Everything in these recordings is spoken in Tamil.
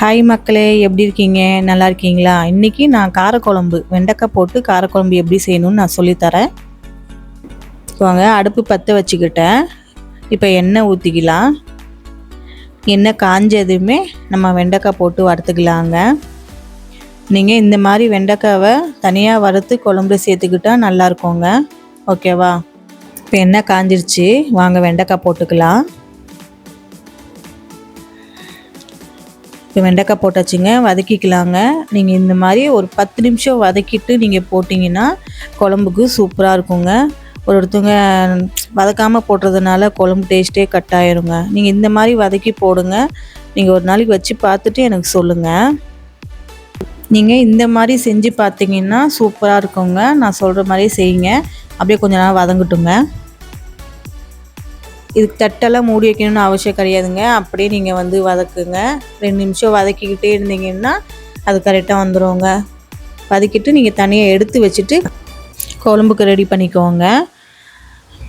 ஹாய் மக்களே எப்படி இருக்கீங்க? நல்லா இருக்கீங்களா? இன்றைக்கி நான் காரக்குழம்பு வெண்டைக்காய் போட்டு காரக்குழம்பு எப்படி செய்யணும்னு நான் சொல்லித்தரேன். வாங்க அடுப்பு பற்ற வச்சுக்கிட்டேன். இப்போ எண்ணெய் ஊற்றிக்கலாம் எண்ணெய் காஞ்சதுமே நம்ம வெண்டைக்காய் போட்டு வறுத்துக்கலாங்க. நீங்கள் இந்த மாதிரி வெண்டைக்காவை தனியாக வறுத்து குழம்புல சேர்த்துக்கிட்டா நல்லா இருக்குங்க. ஓகேவா? இப்போ எண்ணெய் காஞ்சிருச்சு. வாங்க வெண்டைக்காய் போட்டுக்கலாம். இப்போ வெண்டைக்காய் போட்டாச்சுங்க வதக்கிக்கலாங்க. நீங்கள் இந்த மாதிரி ஒரு பத்து நிமிஷம் வதக்கிட்டு நீங்கள் போட்டிங்கன்னா குழம்புக்கு சூப்பராக இருக்குங்க. ஒரு ஒருத்தவங்க வதக்காமல் போடுறதுனால குழம்பு டேஸ்ட்டே கட் ஆயிருங்க. நீங்கள் இந்த மாதிரி வதக்கி போடுங்க. நீங்கள் ஒரு நாளைக்கு வச்சு பார்த்துட்டு எனக்கு சொல்லுங்கள் நீங்கள் இந்த மாதிரி செஞ்சு பார்த்தீங்கன்னா சூப்பராக இருக்குங்க. நான் சொல்கிற மாதிரியே செய்யுங்க. அப்படியே கொஞ்ச நேரம் வதங்கட்டுங்க. இதுக்கு தட்டெல்லாம் மூடி வைக்கணும்னு அவசியம் கிடையாதுங்க. அப்படியே நீங்கள் வந்து வதக்குங்க. ரெண்டு நிமிஷம் வதக்கிக்கிட்டே இருந்தீங்கன்னா அது கரெக்டாக வந்துடுங்க வதக்கிட்டு நீங்கள் தனியாக எடுத்து வச்சுட்டு குழம்புக்கு ரெடி பண்ணிக்கோங்க.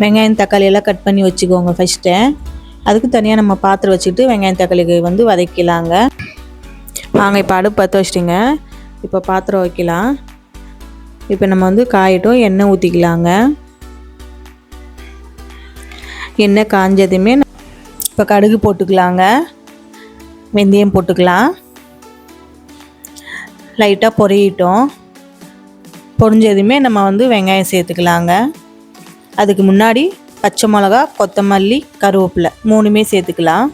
வெங்காயம் தக்காளி எல்லாம் கட் பண்ணி வச்சுக்கோங்க ஃபஸ்ட்டு அதுக்கு தனியாக நம்ம பாத்திரம் வச்சுட்டு வெங்காயம் தக்காளிக்கு வந்து வதக்கலாங்க. வாங்க இப்போ அடுப்பு பற்ற வச்சிட்டிங்க. இப்போ பாத்திரம் வைக்கலாம். இப்போ நம்ம வந்து காயிட்டும் எண்ணெய் ஊற்றிக்கலாங்க எண்ணெய் காஞ்சதுமே இப்போ கடுகு போட்டுக்கலாங்க. வெந்தயம் போட்டுக்கலாம். லைட்டாக பொரியட்டும். பொரிஞ்சதுமே நம்ம வந்து வெங்காயம் சேர்த்துக்கலாங்க. அதுக்கு முன்னாடி பச்சை மிளகா கொத்தமல்லி கருவேப்பிலை மூணுமே சேர்த்துக்கலாம்.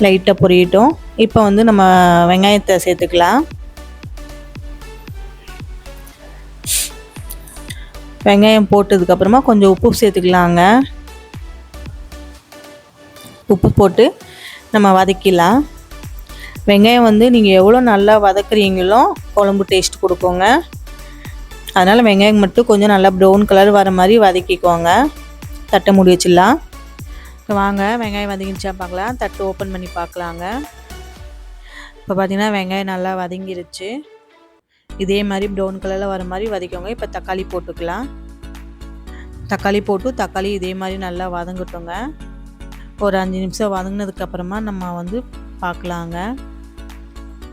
லைட்டாக பொரியட்டும். இப்போ வந்து நம்ம வெங்காயத்தை சேர்த்துக்கலாம். வெங்காயம் போட்டதுக்கப்புறமா கொஞ்சம் உப்பு சேர்த்துக்கலாங்க. உப்பு போட்டு நம்ம வதக்கிடலாம். வெங்காயம் வந்து நீங்கள் எவ்வளோ நல்லா வதக்குறீங்களோ குழம்பு டேஸ்ட் கொடுக்குங்க. அதனால் வெங்காயம் மட்டும் கொஞ்சம் நல்லா ப்ரௌன் கலர் வர மாதிரி வதக்கிக்கோங்க. தட்டை மூடி வச்சிடலாம். வாங்க வெங்காயம் வதங்கிச்சா பார்க்கலாம். தட்டு ஓப்பன் பண்ணி பார்க்கலாங்க. இப்போ பார்த்திங்கன்னா வெங்காயம் நல்லா வதங்கிருச்சு. இதே மாதிரி ப்ரௌன் கலரில் வர மாதிரி வதக்கோங்க இப்போ தக்காளி போட்டுக்கலாம். தக்காளி போட்டு தக்காளி இதே மாதிரி நல்லா வதங்கட்டுங்க. ஒரு அஞ்சு நிமிஷம் வதங்கினதுக்கப்புறமா நம்ம வந்து பார்க்கலாங்க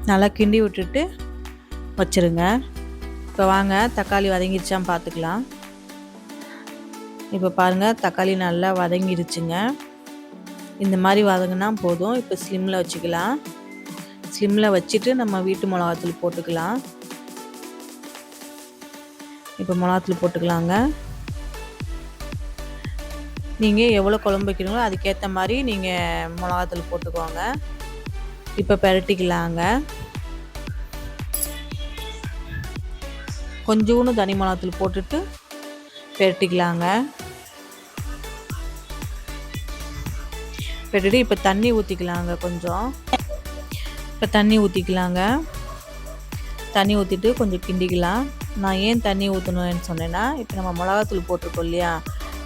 நல்லா கிண்டி விட்டுட்டு வச்சுருங்க. இப்போ வாங்க தக்காளி வதங்கிடுச்சான்னு பார்த்துக்கலாம் இப்போ பாருங்கள் தக்காளி நல்லா வதங்கிடுச்சுங்க இந்த மாதிரி வதங்கினா போதும். இப்போ ஸ்லிம்மில் வச்சுக்கலாம். ஸ்லிம்மில் வச்சுட்டு நம்ம வீட்டு மிளகாத்தூள் போட்டுக்கலாம். இப்போ மிளகாத்தூள் போட்டுக்கலாங்க. நீங்கள் எவ்வளோ குழம்பு வைக்கிறீங்களோ அதுக்கேற்ற மாதிரி நீங்கள் மிளகாத்தூள் போட்டுக்கோங்க. இப்போ பெரட்டிக்கலாங்க. கொஞ்சோண்டு தனி மிளகாத்தூள் போட்டுட்டு பெரட்டிக்கலாங்க. பெரட்டிட்டு இப்போ தண்ணி ஊற்றிக்கலாங்க கொஞ்சம். இப்போ தண்ணி ஊற்றிக்கலாங்க தண்ணி ஊற்றிட்டு கொஞ்சம் கிண்டிக்கலாம். நான் ஏன் தண்ணி ஊற்றணும்னு சொன்னேன்னா இப்போ நம்ம மிளகாத்தூள் போட்டிருக்கோம் இல்லையா?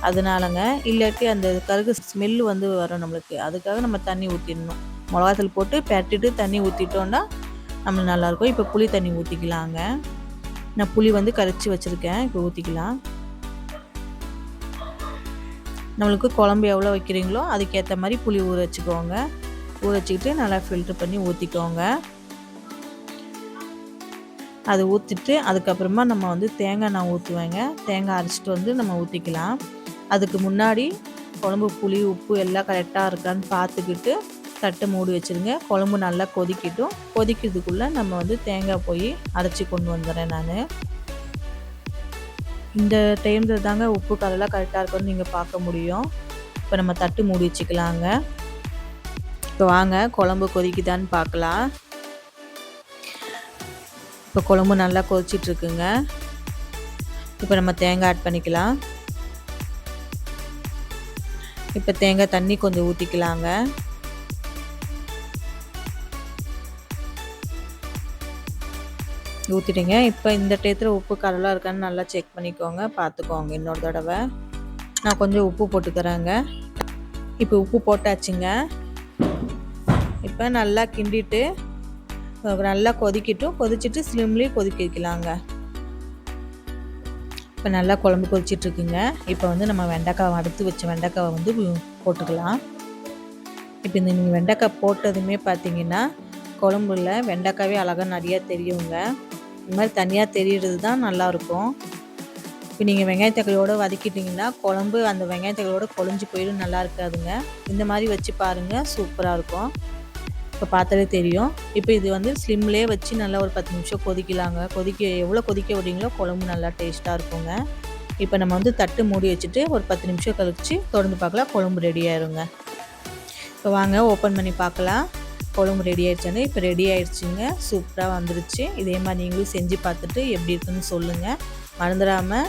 அதனாலங்க இல்லாட்டி அந்த கருகு ஸ்மெல் வந்து வரும் நம்மளுக்கு. அதுக்காக நம்ம தண்ணி ஊற்றிடணும் மிளகாத்தூள் போட்டு பெரட்டிட்டு தண்ணி ஊற்றிட்டோன்னா நம்மளுக்கு நல்லாயிருக்கும். இப்போ புளி தண்ணி ஊற்றிக்கலாங்க நான் புளி வந்து கரைச்சி வச்சுருக்கேன். இப்போ ஊற்றிக்கலாம் நம்மளுக்கு குழம்பு எவ்வளோ வைக்கிறீங்களோ அதுக்கேற்ற மாதிரி புளி ஊற வச்சுக்கோங்க. ஊற வச்சுக்கிட்டு நல்லா ஃபில்ட்ரு பண்ணி ஊற்றிக்கோங்க அது ஊற்றிட்டு அதுக்கப்புறமா நம்ம வந்து தேங்காய் நான் ஊற்றுவேங்க தேங்காய் அரைச்சிட்டு வந்து நம்ம ஊற்றிக்கலாம் அதுக்கு முன்னாடி குழம்பு புளி உப்பு எல்லாம் கரெக்டாக இருக்கான்னு பார்த்துக்கிட்டு தட்டு மூடி வச்சுருங்க. குழம்பு நல்லா கொதிக்கட்டும். கொதிக்கிறதுக்குள்ளே நம்ம வந்து தேங்காய் போய் அரைச்சி கொண்டு வந்துடுறேன் நான். இந்த டைமில் தாங்க உப்பு கரெல்லாம் கரெக்டாக இருக்கும்னு நீங்கள் பார்க்க முடியும். இப்போ நம்ம தட்டு மூடி வச்சுக்கலாங்க. இப்போ வாங்க குழம்பு கொதிக்குதான்னு பார்க்கலாம். இப்போ குழம்பு நல்லா கொதிச்சிட்ருக்குங்க இப்போ நம்ம தேங்காய் ஆட் பண்ணிக்கலாம். இப்போ தேங்காய் தண்ணி கொஞ்சம் ஊற்றிக்கலாங்க ஊற்றிட்டுங்க இப்போ இந்த டயத்தில் உப்பு கரெக்டாக இருக்கான்னு நல்லா செக் பண்ணிக்கோங்க. பார்த்துக்கோங்க இன்னொரு தடவை. நான் கொஞ்சம் உப்பு போட்டுக்கிறேங்க. இப்போ உப்பு போட்டாச்சுங்க. இப்போ நல்லா கிண்டிட்டு நல்லா கொதிக்கட்டும். கொதிச்சுட்டு ஸ்லிம்லேயும் கொதிக்க வைக்கலாங்க. இப்போ நல்லா குழம்பு கொதிச்சிட்ருக்குங்க இப்போ வந்து நம்ம வெண்டைக்காய் அடுத்து வச்ச வெண்டைக்காவை வந்து போட்டுக்கலாம். இப்போ இந்த நீங்கள் வெண்டைக்காய் போட்டதுமே பார்த்தீங்கன்னா குழம்புல வெண்டைக்காவே அழகாக நிறையா தெரியுங்க. இந்த மாதிரி தனியாக தெரியறது தான் நல்லாயிருக்கும். இப்போ நீங்கள் வெங்காயத்தக்காளியோடு வதக்கிட்டிங்கன்னா குழம்பு அந்த வெங்காயத்தக்காளியோட குழஞ்சி போயிடும் நல்லா இருக்காதுங்க. இந்த மாதிரி வச்சு பாருங்கள் சூப்பராக இருக்கும். இப்போ பார்த்தாலே தெரியும். இப்போ இது வந்து ஸ்லிம்லேயே வச்சு நல்லா ஒரு பத்து நிமிஷம் கொதிக்கலாங்க. கொதிக்க எவ்வளோ கொதிக்க விடுறீங்களோ குழம்பு நல்லா டேஸ்ட்டாக இருக்குங்க. இப்போ நம்ம வந்து தட்டு மூடி வச்சுட்டு ஒரு பத்து நிமிஷம் கழித்து தொடர்ந்து பார்க்கலாம். குழம்பு ரெடி ஆயிருங்க. இப்போ வாங்க ஓப்பன் பண்ணி பார்க்கலாம். குழம்பு ரெடி ஆயிடுச்சாங்க. இப்போ ரெடி ஆயிடுச்சுங்க. சூப்பராக வந்துருச்சு. இதே மாதிரி நீங்களும் செஞ்சு பார்த்துட்டு எப்படி இருக்குன்னு சொல்லுங்கள் மறந்துடாமல்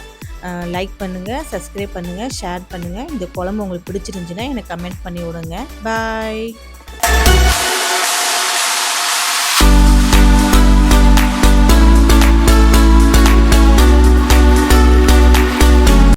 லைக் பண்ணுங்கள் சப்ஸ்கிரைப் பண்ணுங்கள் ஷேர் பண்ணுங்கள் இந்த குழம்பு உங்களுக்கு பிடிச்சிருந்துச்சின்னா எனக்கு கமெண்ட் பண்ணி விடுங்க. பாய்